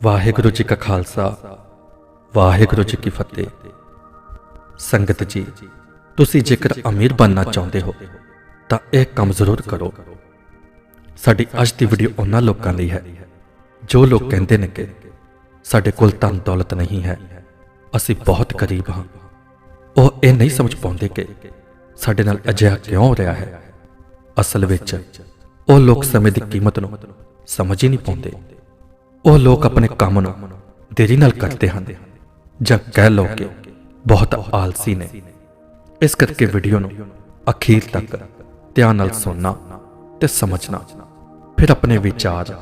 ਵਾਹਿਗੁਰੂ ਜੀ ਕਾ ਖਾਲਸਾ, ਵਾਹਿਗੁਰੂ ਜੀ ਕੀ ਫਤਿਹ। ਸੰਗਤ ਜੀ, ਤੁਸੀਂ ਜੇਕਰ ਅਮੀਰ ਬਣਨਾ ਚਾਹੁੰਦੇ ਹੋ, ਤਾਂ ਇਹ ਕੰਮ ਜ਼ਰੂਰ ਕਰੋ। ਸਾਡੀ ਅੱਜ ਦੀ ਵੀਡੀਓ ਉਹਨਾਂ ਲੋਕਾਂ ਲਈ ਹੈ, ਜੋ ਲੋਕ ਕਹਿੰਦੇ ਨੇ ਕਿ ਸਾਡੇ ਕੋਲ ਧਨ ਦੌਲਤ ਨਹੀਂ ਹੈ, ਅਸੀਂ ਬਹੁਤ ਗਰੀਬ ਹਾਂ। ਉਹ ਇਹ ਨਹੀਂ ਸਮਝ ਪਾਉਂਦੇ ਕਿ ਸਾਡੇ ਨਾਲ ਅਜਿਹਾ ਕਿਉਂ ਹੋ ਰਿਹਾ ਹੈ। ਅਸਲ ਵਿੱਚ ਉਹ ਲੋਕ ਸਮੇਂ ਦੀ ਕੀਮਤ ਨੂੰ ਸਮਝ ਹੀ ਨਹੀਂ ਪਾਉਂਦੇ। ਉਹ ਲੋਕ ਆਪਣੇ ਕੰਮ ਨੂੰ ਦੇਰੀ ਨਾਲ ਕਰਦੇ ਹਨ ਜਾਂ ਕਹਿ ਲਓ ਕਿ ਬਹੁਤ ਆਲਸੀ ਨੇ। ਇਸ ਕਰਕੇ ਵੀਡੀਓ ਨੂੰ ਅਖੀਰ ਤੱਕ ਧਿਆਨ ਨਾਲ ਸੁਣਨਾ ਤੇ ਸਮਝਣਾ। ਫਿਰ ਆਪਣੇ ਵਿਚਾਰ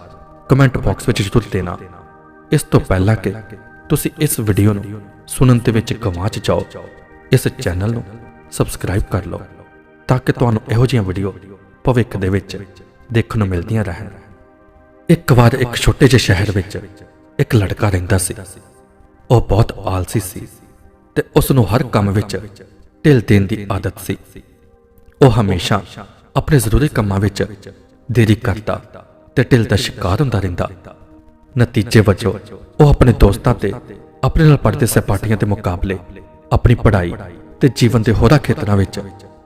ਕਮੈਂਟ ਬਾਕਸ ਵਿੱਚ ਜ਼ਰੂਰ ਦੇਣਾ। ਇਸ ਤੋਂ ਪਹਿਲਾਂ ਕਿ ਤੁਸੀਂ ਇਸ ਵੀਡੀਓ ਨੂੰ ਸੁਣਨ ਦੇ ਵਿੱਚ ਗਵਾਚ ਜਾਓ। ਇਸ ਚੈਨਲ ਨੂੰ ਸਬਸਕ੍ਰਾਈਬ ਕਰ ਲਓ ਤਾਂ ਕਿ ਤੁਹਾਨੂੰ ਇਹੋ ਜਿਹੀਆਂ ਵੀਡੀਓ ਭਵਿੱਖ ਦੇ ਵਿੱਚ ਦੇਖਣ ਨੂੰ ਮਿਲਦੀਆਂ ਰਹਿਣ। ਇੱਕ ਵਾਰ ਇੱਕ ਛੋਟੇ ਜਿਹੇ ਸ਼ਹਿਰ ਵਿੱਚ ਇੱਕ ਲੜਕਾ ਰਹਿੰਦਾ ਸੀ। ਉਹ ਬਹੁਤ ਆਲਸੀ ਸੀ ਤੇ ਉਸ ਨੂੰ ਹਰ ਕੰਮ ਵਿੱਚ ਢਿੱਲ ਦੇਣ ਦੀ ਆਦਤ ਸੀ। ਉਹ ਹਮੇਸ਼ਾ ਆਪਣੇ ਜ਼ਰੂਰੀ ਕੰਮਾਂ ਵਿੱਚ ਦੇਰੀ ਕਰਦਾ ਤੇ ਢਿੱਲ ਦਾ ਸ਼ਿਕਾਰ ਹੁੰਦਾ ਰਹਿੰਦਾ। ਨਤੀਜੇ ਵਜੋਂ ਉਹ ਆਪਣੇ ਦੋਸਤਾਂ ਤੇ ਆਪਣੇ ਨਾਲ ਪੜ੍ਹਦੇ ਸਹਿਪਾਠੀਆਂ ਦੇ ਮੁਕਾਬਲੇ ਆਪਣੀ ਪੜ੍ਹਾਈ ਤੇ ਜੀਵਨ ਦੇ ਹੋਰਾਂ ਖੇਤਰਾਂ ਵਿੱਚ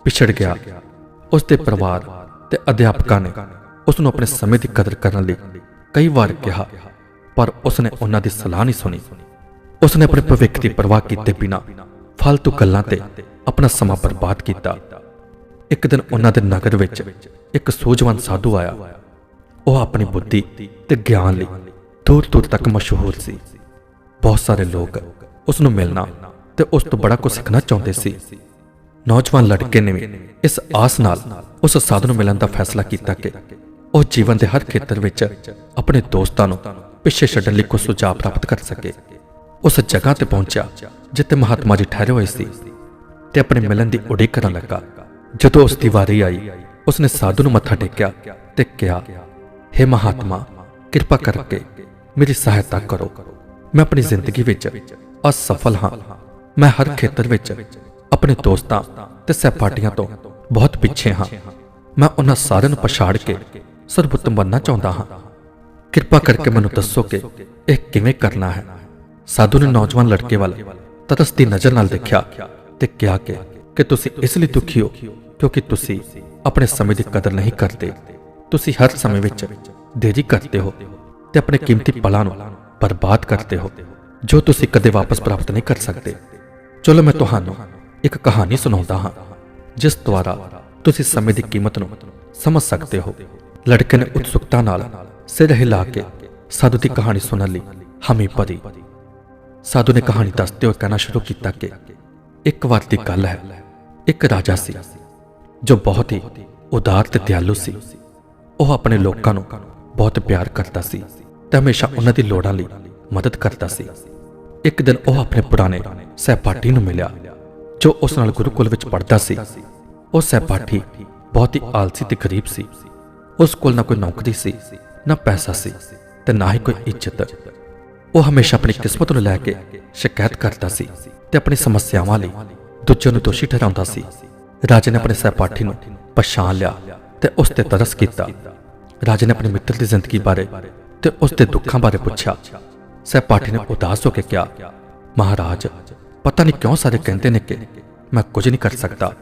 ਪਿਛੜ ਗਿਆ। ਉਸ ਦੇ ਪਰਿਵਾਰ ਤੇ ਅਧਿਆਪਕਾਂ ਨੇ ਉਸ ਨੂੰ ਆਪਣੇ ਸਮੇਂ ਦੀ ਕਦਰ ਕਰਨ ਲਈ ਕਈ ਵਾਰ ਕਿਹਾ, ਪਰ ਉਸ ਨੇ ਉਹਨਾਂ ਦੀ ਸਲਾਹ ਨਹੀਂ ਸੁਣੀ। ਉਸ ਨੇ ਆਪਣੇ ਭਵਿੱਖ ਦੀ ਪਰਵਾਹ ਕੀਤੇ ਬਿਨਾਂ ਫालतू ਗੱਲਾਂ ਤੇ ਆਪਣਾ ਸਮਾਂ ਬਰਬਾਦ ਕੀਤਾ। ਇੱਕ ਦਿਨ ਉਹਨਾਂ ਦੇ ਨਗਰ ਵਿੱਚ ਇੱਕ ਸੂਝਵਾਨ ਸਾਧੂ ਆਇਆ। ਉਹ ਆਪਣੀ ਬੁੱਧੀ ਤੇ ਗਿਆਨ ਲਈ ਦੂਰ ਦੂਰ ਤੱਕ ਮਸ਼ਹੂਰ ਸੀ। ਬਹੁਤ ਸਾਰੇ ਲੋਕ ਉਸ ਨੂੰ ਮਿਲਣਾ ਤੇ ਉਸ ਤੋਂ ਬੜਾ ਕੁਝ ਸਿੱਖਣਾ ਚਾਹੁੰਦੇ ਸੀ। ਨੌਜਵਾਨ ਲੜਕੇ ਨੇ ਵੀ ਇਸ ਆਸ ਨਾਲ ਉਸ ਸਾਧੂ ਨੂੰ ਮਿਲਣ ਦਾ ਫੈਸਲਾ ਕੀਤਾ ਕਿ ਉਹ ਜੀਵਨ ਦੇ ਹਰ ਖੇਤਰ ਵਿੱਚ ਆਪਣੇ ਦੋਸਤਾਂ ਨੂੰ ਪਿੱਛੇ ਛੱਡਣ ਲਈ ਕੁਝ ਸੁਝਾਅ ਪ੍ਰਾਪਤ ਕਰ ਸਕੇ। ਉਸ ਜਗ੍ਹਾ ਤੇ ਪਹੁੰਚਿਆ ਜਿੱਥੇ ਮਹਾਤਮਾ ਜੀ ਠਹਿਰੇ ਹੋਏ ਸੀ ਤੇ ਆਪਣੇ ਮਿਲਣ ਦੀ ਉਡੀਕ ਕਰਨ ਲੱਗਾ। ਜਦੋਂ ਉਸ ਦੀ ਵਾਰੀ ਆਈ, ਉਸਨੇ ਸਾਧੂ ਨੂੰ ਮੱਥਾ ਟੇਕਿਆ ਤੇ ਕਿਹਾ हे ਮਹਾਤਮਾ, ਕਿਰਪਾ ਕਰਕੇ ਮੇਰੀ ਸਹਾਇਤਾ ਕਰੋ। ਮੈਂ ਆਪਣੀ ਜ਼ਿੰਦਗੀ ਵਿੱਚ ਅਸਫਲ ਹਾਂ। ਮੈਂ ਹਰ ਖੇਤਰ ਵਿੱਚ ਆਪਣੇ ਦੋਸਤਾਂ ਤੇ ਸਹਿਪਾਠੀਆਂ ਤੋਂ ਬਹੁਤ ਪਿੱਛੇ ਹਾਂ। ਮੈਂ ਉਹਨਾਂ ਸਾਰਿਆਂ ਨੂੰ ਪਛਾੜ ਕੇ ਸਰਬੁੱਤਮ ਬਣਨਾ ਚਾਹੁੰਦਾ ਹਾਂ। ਕਿਰਪਾ ਕਰਕੇ ਮੈਨੂੰ ਦੱਸੋ ਕਿ ਇਹ ਕਿਵੇਂ ਕਰਨਾ ਹੈ। ਸਾਧੂ ਨੇ ਨੌਜਵਾਨ ਲੜਕੇ ਵੱਲ ਤਰਸਦੀ ਨਜ਼ਰ ਨਾਲ ਦੇਖਿਆ ਤੇ ਕਿਹਾ ਕਿ ਕਿ ਤੁਸੀਂ ਇਸ ਲਈ ਦੁਖੀ ਹੋ, ਕਿਉਂਕਿ ਤੁਸੀਂ ਆਪਣੇ ਸਮੇਂ ਦੀ ਕਦਰ ਨਹੀਂ ਕਰਦੇ। ਤੁਸੀਂ ਹਰ ਸਮੇਂ ਵਿੱਚ ਦੇਰੀ ਕਰਦੇ ਹੋ ਤੇ ਆਪਣੇ ਕੀਮਤੀ ਪਲਾਂ ਨੂੰ ਬਰਬਾਦ ਕਰਦੇ ਹੋ, ਜੋ ਤੁਸੀਂ ਕਦੇ ਵਾਪਸ ਪ੍ਰਾਪਤ ਨਹੀਂ ਕਰ ਸਕਦੇ। ਚਲੋ ਮੈਂ ਤੁਹਾਨੂੰ ਇੱਕ ਕਹਾਣੀ ਸੁਣਾਉਂਦਾ ਹਾਂ, ਜਿਸ ਦੁਆਰਾ ਤੁਸੀਂ ਸਮੇਂ ਦੀ ਕੀਮਤ ਨੂੰ ਸਮਝ ਸਕਦੇ ਹੋ। ਲੜਕੇ ਨੇ ਉਤਸੁਕਤਾ ਨਾਲ ਸਿਰ ਹਿਲਾ ਕੇ ਸਾਧੂ ਦੀ ਕਹਾਣੀ ਸੁਣਨ ਲਈ ਹਮੀ ਭਰੀ ਸਾਧੂ ਨੇ ਕਹਾਣੀ ਦੱਸਦੇ ਹੋਏ ਕਹਿਣਾ ਸ਼ੁਰੂ ਕੀਤਾ ਕਿ ਇੱਕ ਵਾਰ ਦੀ ਗੱਲ ਹੈ, ਇੱਕ ਰਾਜਾ ਸੀ ਜੋ ਬਹੁਤ ਹੀ ਉਦਾਰ ਤੇ ਦਿਆਲੂ ਸੀ। ਉਹ ਆਪਣੇ ਲੋਕਾਂ ਨੂੰ ਬਹੁਤ ਪਿਆਰ ਕਰਦਾ ਸੀ ਤੇ ਹਮੇਸ਼ਾ ਉਹਨਾਂ ਦੀ ਲੋੜਾਂ ਲਈ ਮਦਦ ਕਰਦਾ ਸੀ। ਇੱਕ ਦਿਨ ਉਹ ਆਪਣੇ ਪੁਰਾਣੇ ਸਹਿਪਾਠੀ ਨੂੰ ਮਿਲਿਆ, ਜੋ ਉਸ ਨਾਲ ਗੁਰੂਕੁਲ ਵਿੱਚ ਪੜ੍ਹਦਾ ਸੀ। ਉਹ ਸਹਿਪਾਠੀ ਬਹੁਤ ਹੀ ਆਲਸੀ ਤੇ ਗਰੀਬ ਸੀ। ਉਸ ਕੋਲ ਨਾ ਕੋਈ ਨੌਕਰੀ ਸੀ, ਨਾ ਪੈਸਾ ਸੀ ਤੇ ਨਾ ਹੀ ਕੋਈ ਇੱਜ਼ਤ। ਉਹ ਹਮੇਸ਼ਾ ਆਪਣੀ ਕਿਸਮਤ ਨੂੰ ਲੈ ਕੇ ਸ਼ਿਕਾਇਤ ਕਰਦਾ ਸੀ ਤੇ ਆਪਣੀ ਸਮੱਸਿਆਵਾਂ ਲਈ ਦੂਜਿਆਂ ਨੂੰ ਦੋਸ਼ੀ ਠਹਿਰਾਉਂਦਾ ਸੀ। ਰਾਜੇ ਨੇ ਆਪਣੇ ਸਹਿਪਾਠੀ ਨੂੰ ਪਛਾਣ ਲਿਆ ਤੇ ਉਸ ਤੇ ਤਰਸ ਕੀਤਾ। ਰਾਜੇ ਨੇ ਆਪਣੇ ਮਿੱਤਰ ਦੀ ਜ਼ਿੰਦਗੀ ਬਾਰੇ ਤੇ ਉਸ ਦੇ ਦੁੱਖਾਂ ਬਾਰੇ ਪੁੱਛਿਆ। ਸਹਿਪਾਠੀ ਨੇ ਉਦਾਸ ਹੋ ਕੇ ਕਿਹਾ, ਮਹਾਰਾਜ, ਪਤਾ ਨਹੀਂ ਕਿਉਂ ਸਾਰੇ ਕਹਿੰਦੇ ਨੇ ਕਿ ਮੈਂ ਕੁਝ ਨਹੀਂ ਕਰ ਸਕਦਾ।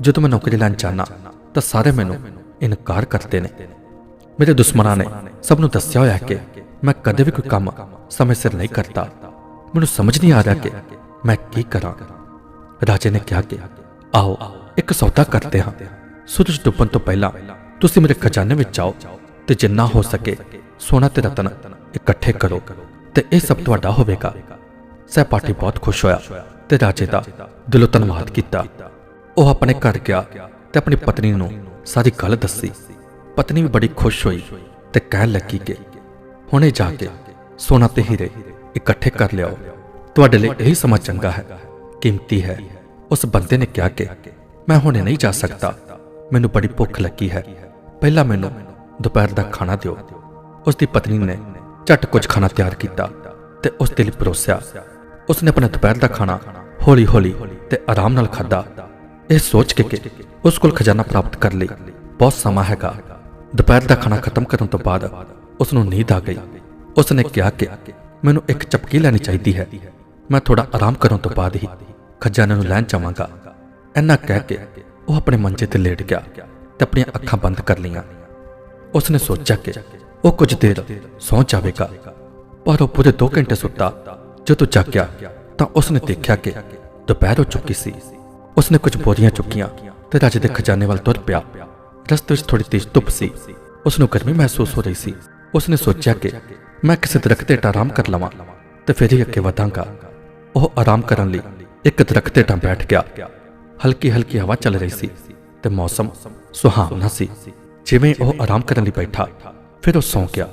ਜਦੋਂ ਮੈਂ ਨੌਕਰੀ ਲੈਣ ਚਾਹਨਾ ਤਾਂ ਸਾਰੇ ਮੈਨੂੰ ਇਨਕਾਰ ਕਰਦੇ ਨੇ। ਮੇਰੇ ਦੁਸ਼ਮਣਾਂ ਨੇ ਸਭ ਨੂੰ ਦੱਸਿਆ ਹੋਇਆ ਕਿ ਮੈਂ ਕਦੇ ਵੀ ਕੋਈ ਕੰਮ ਸਮੇਂ ਸਿਰ ਨਹੀਂ ਕਰਦਾ ਮੈਨੂੰ ਸਮਝ ਨਹੀਂ ਆ ਰਿਹਾ ਕਿ ਮੈਂ ਕੀ ਕਰਾਂ। ਰਾਜੇ ਨੇ ਕਿਹਾ ਕਿ, ਆਓ, ਇੱਕ ਸੌਦਾ ਕਰਦੇ ਹਾਂ। ਸੂਰਜ ਡੁੱਬਣ ਤੋਂ ਪਹਿਲਾਂ ਤੁਸੀਂ ਮੇਰੇ ਖਜ਼ਾਨੇ ਵਿੱਚ ਜਾਓ ਤੇ ਜਿੰਨਾ ਹੋ ਸਕੇ ਸੋਨਾ ਤੇ ਰਤਨ ਇਕੱਠੇ ਕਰੋ ਤੇ ਇਹ ਸਭ ਤੁਹਾਡਾ ਹੋਵੇਗਾ। ਸਹਿਪਾਠੀ ਬਹੁਤ ਖੁਸ਼ ਹੋਇਆ ਤੇ ਰਾਜੇ ਦਾ ਦਿਲੋਂ ਧੰਨਵਾਦ ਕੀਤਾ। ਉਹ ਆਪਣੇ ਘਰ ਗਿਆ ਤੇ ਆਪਣੀ ਪਤਨੀ ਨੂੰ ਸਾਰੀ ਗੱਲ ਦੱਸੀ। ਪਤਨੀ ਵੀ ਬੜੀ ਖੁਸ਼ ਹੋਈ ਤੇ ਕਹਿਣ ਲੱਗੀ ਕਿ ਹੁਣੇ ਜਾ ਕੇ ਸੋਨਾ ਤੇ ਹੀਰੇ ਇਕੱਠੇ ਕਰ ਲਿਆਓ। ਤੁਹਾਡੇ ਲਈ ਇਹੀ ਸਮਾਂ ਚੰਗਾ ਹੈ। ਕੀਮਤੀ ਹੈ। ਉਸ ਬੰਦੇ ਨੇ ਕਿਹਾ ਕਿ ਮੈਂ ਹੁਣੇ ਨਹੀਂ ਜਾ ਸਕਦਾ। ਮੈਨੂੰ ਬੜੀ ਭੁੱਖ ਲੱਗੀ ਹੈ। ਪਹਿਲਾਂ ਮੈਨੂੰ ਦੁਪਹਿਰ ਦਾ ਖਾਣਾ ਦਿਓ। ਉਸ ਦੀ ਪਤਨੀ ਨੇ ਝਟ ਕੁਝ ਖਾਣਾ ਤਿਆਰ ਕੀਤਾ ਤੇ ਉਸ ਦੇ ਲਈ ਪਰੋਸਿਆ ਉਸ ਨੇ ਆਪਣਾ ਦੁਪਹਿਰ ਦਾ ਖਾਣਾ ਹੌਲੀ-ਹੌਲੀ ਤੇ ਆਰਾਮ ਨਾਲ ਖਾਧਾ। ਇਹ ਸੋਚ ਕੇ ਕਿ ਉਸ ਕੋਲ ਖਜ਼ਾਨਾ ਪ੍ਰਾਪਤ ਕਰ ਲਈ ਬਹੁਤ ਸਮਾਂ ਹੈਗਾ। ਦੁਪਹਿਰ ਦਾ ਖਾਣਾ ਖਤਮ ਕਰਨ ਤੋਂ ਬਾਅਦ ਉਸ ਨੂੰ ਨੀਂਦ ਆ ਗਈ। ਉਸਨੇ ਕਿਹਾ ਕਿ ਮੈਨੂੰ ਇੱਕ ਚਪਕੀ ਲੈਣੀ ਚਾਹੀਦੀ ਹੈ। ਮੈਂ ਥੋੜਾ ਆਰਾਮ ਕਰਨ ਤੋਂ ਬਾਅਦ ਹੀ ਖਜ਼ਾਨੇ ਨੂੰ ਲੈਣ ਜਾਵਾਂਗਾ। ਇੰਨਾ ਕਹਿ ਕੇ ਉਹ ਆਪਣੇ ਮੰਜੇ ਤੇ ਲੇਟ ਗਿਆ ਤੇ ਆਪਣੀਆਂ ਅੱਖਾਂ ਬੰਦ ਕਰ ਲਈਆਂ। ਉਸਨੇ ਸੋਚਿਆ ਕਿ ਉਹ ਕੁਝ ਦੇਰ ਸੌਂ ਜਾਵੇਗਾ। ਪਰ ਉਹ ਪੂਰੇ 2 ਘੰਟੇ ਸੁੱਤਾ। ਜਦੋਂ ਜਾਗਿਆ ਤਾਂ ਉਸਨੇ ਦੇਖਿਆ ਕਿ ਦੁਪਹਿਰ ਹੋ ਚੁੱਕੀ ਸੀ। ਉਸਨੇ ਕੁਝ ਬੋਰੀਆਂ ਚੁੱਕੀਆਂ ਤੇ ਰਾਜੇ ਦੇ ਖਜ਼ਾਨੇ ਵੱਲ ਤੁਰ ਪਿਆ। ਰਸਤੇ ਵਿੱਚ ਥੋੜੀ ਤੇਜ਼ ਧੁੱਪ ਸੀ। ਉਸ ਨੂੰ ਗਰਮੀ ਮਹਿਸੂਸ ਹੋ ਰਹੀ ਸੀ। ਉਸਨੇ ਸੋਚਿਆ ਕਿ ਮੈਂ ਕਿਸੇ ਦਰਖਤ ਤੇ ਆਰਾਮ ਕਰ ਲਵਾਂ ਤੇ ਫਿਰ ਹੀ ਅੱਗੇ ਵਧਾਂਗਾ। ਉਹ ਆਰਾਮ ਕਰਨ ਲਈ ਇੱਕ ਦਰਖਤ ਤੇ ਬੈਠ ਗਿਆ। ਹਲਕੀ ਹਲਕੀ ਹਵਾ ਚੱਲ ਰਹੀ ਸੀ ਤੇ ਮੌਸਮ ਸੁਹਾਵਣਾ ਸੀ। ਜਿਵੇਂ ਉਹ ਆਰਾਮ ਕਰਨ ਲਈ ਬੈਠਾ, ਫਿਰ ਉਹ ਸੌਂ ਗਿਆ।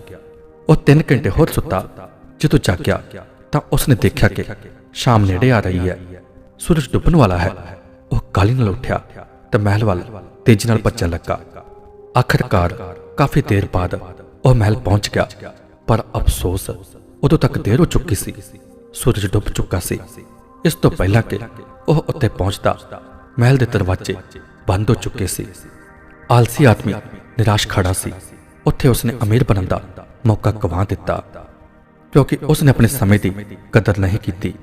ਉਹ 3 ਘੰਟੇ ਹੋਰ ਸੁੱਤਾ। ਜਦੋਂ ਜਾਗਿਆ ਤਾਂ ਉਸਨੇ ਦੇਖਿਆ ਕਿ ਸ਼ਾਮ ਨੇੜੇ ਆ ਰਹੀ ਹੈ। ਸੂਰਜ ਡੁੱਬਣ ਵਾਲਾ ਹੈ। ਕਾਲੀ ਨਾਲ ਉੱਠਿਆ ਤੇ ਮਹਿਲ ਵੱਲ ਤੇਜ਼ੀ ਨਾਲ ਭੱਜਣ ਲੱਗਾ। ਆਖਰਕਾਰ ਕਾਫੀ ਦੇਰ ਬਾਅਦ ਉਹ ਮਹਿਲ ਪਹੁੰਚ ਗਿਆ, ਪਰ ਅਫਸੋਸ ਉਦੋਂ ਤੱਕ ਦੇਰ ਹੋ ਚੁੱਕੀ ਸੀ। ਸੂਰਜ ਡੁੱਬ ਚੁੱਕਾ ਸੀ। ਇਸ ਤੋਂ ਪਹਿਲਾਂ ਕਿ ਉਹ ਉੱਤੇ ਪਹੁੰਚਦਾ, ਮਹਿਲ ਦੇ ਦਰਵਾਜ਼ੇ ਬੰਦ ਹੋ ਚੁੱਕੇ ਸੀ। ਆਲਸੀ ਆਦਮੀ ਨਿਰਾਸ਼ ਖੜਾ ਸੀ। ਉੱਥੇ ਉਸਨੇ ਅਮੀਰ ਬਣਨ ਦਾ ਮੌਕਾ ਗਵਾ ਦਿੱਤਾ, ਕਿਉਂਕਿ ਉਸਨੇ ਆਪਣੇ ਸਮੇਂ ਦੀ ਕਦਰ ਨਹੀਂ ਕੀਤੀ।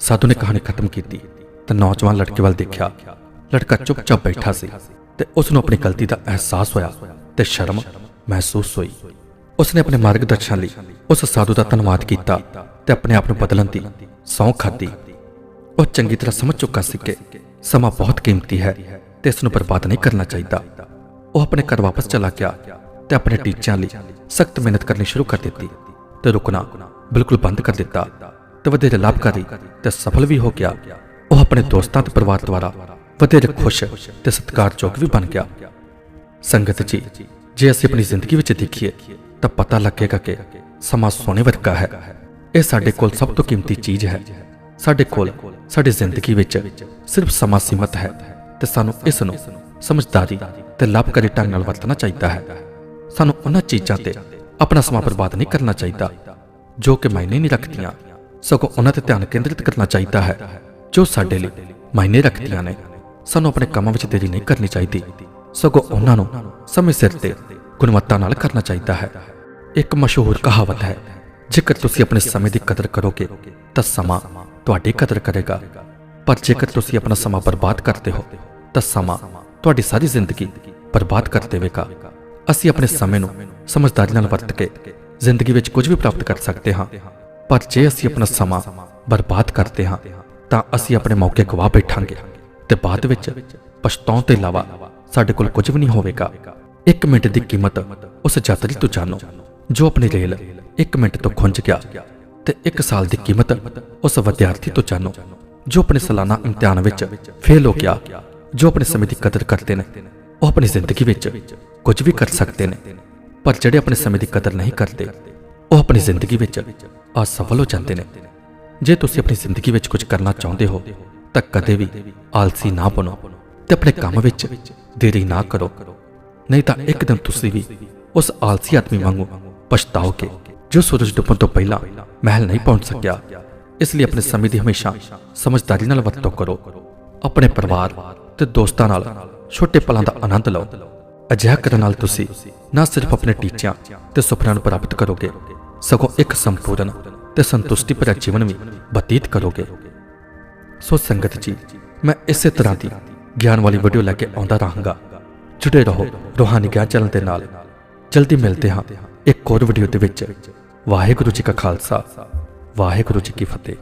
ਸਾਧੂ ਨੇ ਕਹਾਣੀ ਖਤਮ ਕੀਤੀ ਤੇ ਨੌਜਵਾਨ ਲੜਕੇ ਵੱਲ ਦੇਖਿਆ ਲੜਕਾ ਚੁੱਪਚਾਪ ਬੈਠਾ ਸੀ ਤੇ ਉਸ ਨੂੰ ਆਪਣੀ ਗਲਤੀ ਦਾ ਅਹਿਸਾਸ ਹੋਇਆ ਤੇ ਸ਼ਰਮ ਮਹਿਸੂਸ ਹੋਈ। ਉਸਨੇ ਆਪਣੇ ਮਾਰਗਦਰਸ਼ਨ ਲਈ ਉਸ ਸਾਧੂ ਦਾ ਧੰਨਵਾਦ ਕੀਤਾ ਤੇ ਆਪਣੇ ਆਪ ਨੂੰ ਬਦਲਣ ਦੀ ਸਹੁੰ ਖਾਧੀ। ਉਹ ਚੰਗੀ ਤਰ੍ਹਾਂ ਸਮਝ ਚੁੱਕਾ ਸੀ ਕਿ ਸਮਾਂ ਬਹੁਤ ਕੀਮਤੀ ਹੈ ਤੇ ਇਸ ਨੂੰ ਬਰਬਾਦ ਨਹੀਂ ਕਰਨਾ ਚਾਹੀਦਾ। ਉਹ ਆਪਣੇ ਘਰ ਵਾਪਸ ਚਲਾ ਗਿਆ ਤੇ ਆਪਣੇ ਟੀਚਿਆਂ ਲਈ ਸਖਤ ਮਿਹਨਤ ਕਰਨੀ ਸ਼ੁਰੂ ਕਰ ਦਿੱਤੀ ਤੇ ਰੁਕਣਾ ਬਿਲਕੁਲ ਬੰਦ ਕਰ ਦਿੱਤਾ ਤੇ ਵਧੇਰੇ ਲਾਭਕਾਰੀ ਤੇ ਸਫਲ ਵੀ ਹੋ ਗਿਆ। ਉਹ ਆਪਣੇ ਦੋਸਤਾਂ ਤੇ ਪਰਿਵਾਰ ਦੁਆਰਾ ਵਧੇਰੇ ਖੁਸ਼ ਤੇ ਸਤਿਕਾਰਯੋਗ ਵੀ ਬਣ ਗਿਆ। ਸੰਗਤ ਜੀ, ਜੇ ਅਸੀਂ ਆਪਣੀ ਜ਼ਿੰਦਗੀ ਵਿੱਚ ਦੇਖੀਏ, ਤਾਂ ਪਤਾ ਲੱਗੇਗਾ ਕਿ ਸਮਾਂ ਸੋਨੇ ਵਰਗਾ ਹੈ। ਇਹ ਸਾਡੇ ਕੋਲ ਸਭ ਤੋਂ ਕੀਮਤੀ ਚੀਜ਼ ਹੈ। ਸਾਡੇ ਕੋਲ, ਸਾਡੀ ਜ਼ਿੰਦਗੀ ਵਿੱਚ ਸਿਰਫ ਸਮਾਂ ਸੀਮਤ ਹੈ ਤੇ ਸਾਨੂੰ ਇਸ ਨੂੰ ਸਮਝਦਾਰੀ ਤੇ ਲਾਭਕਾਰੀ ਢੰਗ ਨਾਲ ਵਰਤਣਾ ਚਾਹੀਦਾ ਹੈ। ਸਾਨੂੰ ਉਹਨਾਂ ਚੀਜ਼ਾਂ ਤੇ ਆਪਣਾ ਸਮਾਂ ਬਰਬਾਦ ਨਹੀਂ ਕਰਨਾ ਚਾਹੀਦਾ ਜੋ ਕਿ ਮਾਇਨੇ ਨਹੀਂ ਰੱਖਦੀਆਂ। ਸਗੋਂ ਉਹਨਾਂ ਤੇ ਧਿਆਨ ਕੇਂਦਰਿਤ ਕਰਨਾ ਚਾਹੀਦਾ ਹੈ ਜੋ ਸਾਡੇ ਲਈ ਮਾਇਨੇ ਰੱਖਦੀਆਂ ਨੇ। ਸਾਨੂੰ ਆਪਣੇ ਕੰਮਾਂ ਵਿੱਚ ਦੇਰੀ ਨਹੀਂ ਕਰਨੀ ਚਾਹੀਦੀ। ਸਗੋਂ ਉਹਨਾਂ ਨੂੰ ਸਮੇਂ ਸਿਰ ਤੇ ਗੁਣਵੱਤਾ ਨਾਲ ਕਰਨਾ ਚਾਹੀਦਾ ਹੈ। ਇੱਕ ਮਸ਼ਹੂਰ ਕਹਾਵਤ ਹੈ, ਜੇਕਰ ਤੁਸੀਂ ਆਪਣੇ ਸਮੇਂ ਦੀ ਕਦਰ ਕਰੋਗੇ, ਤਾਂ ਸਮਾਂ ਤੁਹਾਡੀ ਕਦਰ ਕਰੇਗਾ। ਪਰ ਜੇਕਰ ਤੁਸੀਂ ਆਪਣਾ ਸਮਾਂ ਬਰਬਾਦ ਕਰਦੇ ਹੋ, ਤਾਂ ਸਮਾਂ ਤੁਹਾਡੀ ਸਾਰੀ ਜ਼ਿੰਦਗੀ ਬਰਬਾਦ ਕਰ ਦੇਵੇਗਾ। ਅਸੀਂ ਆਪਣੇ ਸਮੇਂ ਨੂੰ ਸਮਝਦਾਰੀ ਨਾਲ ਵਰਤ ਕੇ ਜ਼ਿੰਦਗੀ ਵਿੱਚ ਕੁਝ ਵੀ ਪ੍ਰਾਪਤ ਕਰ ਸਕਦੇ ਹਾਂ। ਪਰ ਜੇ ਅਸੀਂ ਆਪਣਾ ਸਮਾਂ ਬਰਬਾਦ ਕਰਦੇ ਹਾਂ, ਤਾਂ ਅਸੀਂ ਆਪਣੇ ਮੌਕੇ ਗਵਾ ਬੈਠਾਂਗੇ। ਤੇ ਬਾਅਦ ਵਿੱਚ ਪਛਤਾਉਣ ਤੋਂ ਇਲਾਵਾ ਸਾਡੇ ਕੋਲ ਕੁਝ ਵੀ ਨਹੀਂ ਹੋਵੇਗਾ। 1 ਮਿੰਟ ਦੀ ਕੀਮਤ ਉਸ ਯਾਤਰੀ ਤੋਂ ਜਾਣੋ, ਜੋ ਆਪਣੀ ਰੇਲ 1 ਮਿੰਟ ਤੋਂ ਖੁੰਝ ਗਿਆ ਤੇ 1 ਸਾਲ ਦੀ ਕੀਮਤ ਉਸ ਵਿਦਿਆਰਥੀ ਤੋਂ ਜਾਣੋ, ਜੋ ਆਪਣੇ ਸਾਲਾਨਾ ਇਮਤਿਹਾਨ ਵਿੱਚ ਫੇਲ ਹੋ ਗਿਆ, ਜੋ ਆਪਣੇ ਸਮੇਂ ਦੀ ਕਦਰ ਕਰਦੇ ਨੇ, ਉਹ ਆਪਣੀ ਜ਼ਿੰਦਗੀ ਵਿੱਚ ਕੁਝ ਵੀ ਕਰ ਸਕਦੇ ਨੇ, ਪਰ ਜਿਹੜੇ ਆਪਣੇ ਸਮੇਂ ਦੀ ਕਦਰ ਨਹੀਂ ਕਰਦੇ, ਉਹ ਆਪਣੀ ਜ਼ਿੰਦਗੀ ਵਿੱਚ ਅਸਫਲ ਹੋ ਜਾਂਦੇ ਨੇ। ਜੇ ਤੁਸੀਂ ਆਪਣੀ ਜ਼ਿੰਦਗੀ ਵਿੱਚ ਕੁਝ ਕਰਨਾ ਚਾਹੁੰਦੇ ਹੋ ਤਾਂ ਕਦੇ ਵੀ ਆਲਸੀ ਨਾ ਬਣੋ ਤੇ ਆਪਣੇ ਕੰਮ ਵਿੱਚ ਦੇਰੀ ਨਾ ਕਰੋ। ਨਹੀਂ ਤਾਂ ਇੱਕ ਦਿਨ ਤੁਸੀਂ ਵੀ ਉਸ ਆਲਸੀ ਆਦਮੀ ਵਾਂਗੂ ਪਛਤਾਓਗੇ, ਜੋ ਸੂਰਜ ਡੁੱਬਣ ਤੋਂ ਪਹਿਲਾਂ ਮਹਿਲ ਨਹੀਂ ਪਹੁੰਚ ਸਕਿਆ। ਇਸ ਲਈ ਆਪਣੇ ਸਮੇਂ ਦੀ ਹਮੇਸ਼ਾ ਸਮਝਦਾਰੀ ਨਾਲ ਵਰਤੋਂ ਕਰੋ। ਆਪਣੇ ਪਰਿਵਾਰ ਤੇ ਦੋਸਤਾਂ ਨਾਲ ਛੋਟੇ ਪਲਾਂ ਦਾ ਆਨੰਦ ਲਓ। ਅਜਿਹਾ ਕਰਨ ਨਾਲ ਤੁਸੀਂ ਨਾ ਸਿਰਫ ਆਪਣੇ ਟੀਚਿਆਂ ਤੇ ਸੁਪਨਿਆਂ ਨੂੰ ਪ੍ਰਾਪਤ ਕਰੋਗੇ, ਸਗੋਂ ਇੱਕ ਸੰਪੂਰਨ ਤੇ ਸੰਤੁਸ਼ਟੀ ਭਰਿਆ ਜੀਵਨ ਵੀ ਬਤੀਤ ਕਰੋਗੇ। ਸੋ ਸੰਗਤ ਜੀ, ਮੈਂ ਇਸੇ ਤਰ੍ਹਾਂ ਦੀ ਗਿਆਨ ਵਾਲੀ ਵੀਡੀਓ ਲੈ ਕੇ ਆਉਂਦਾ ਰਹਾਂਗਾ। ਜੁੜੇ ਰਹੋ ਰੋਹਾਨੀ ਗਿਆਨ ਚੈਨਲ ਦੇ ਨਾਲ। ਜਲਦੀ ਮਿਲਦੇ ਹਾਂ ਇੱਕ ਹੋਰ ਵੀਡੀਓ ਦੇ ਵਿੱਚ। ਵਾਹਿਗੁਰੂ ਜੀ ਕਾ ਖਾਲਸਾ, ਵਾਹਿਗੁਰੂ ਜੀ ਕੀ ਫਤਿਹ।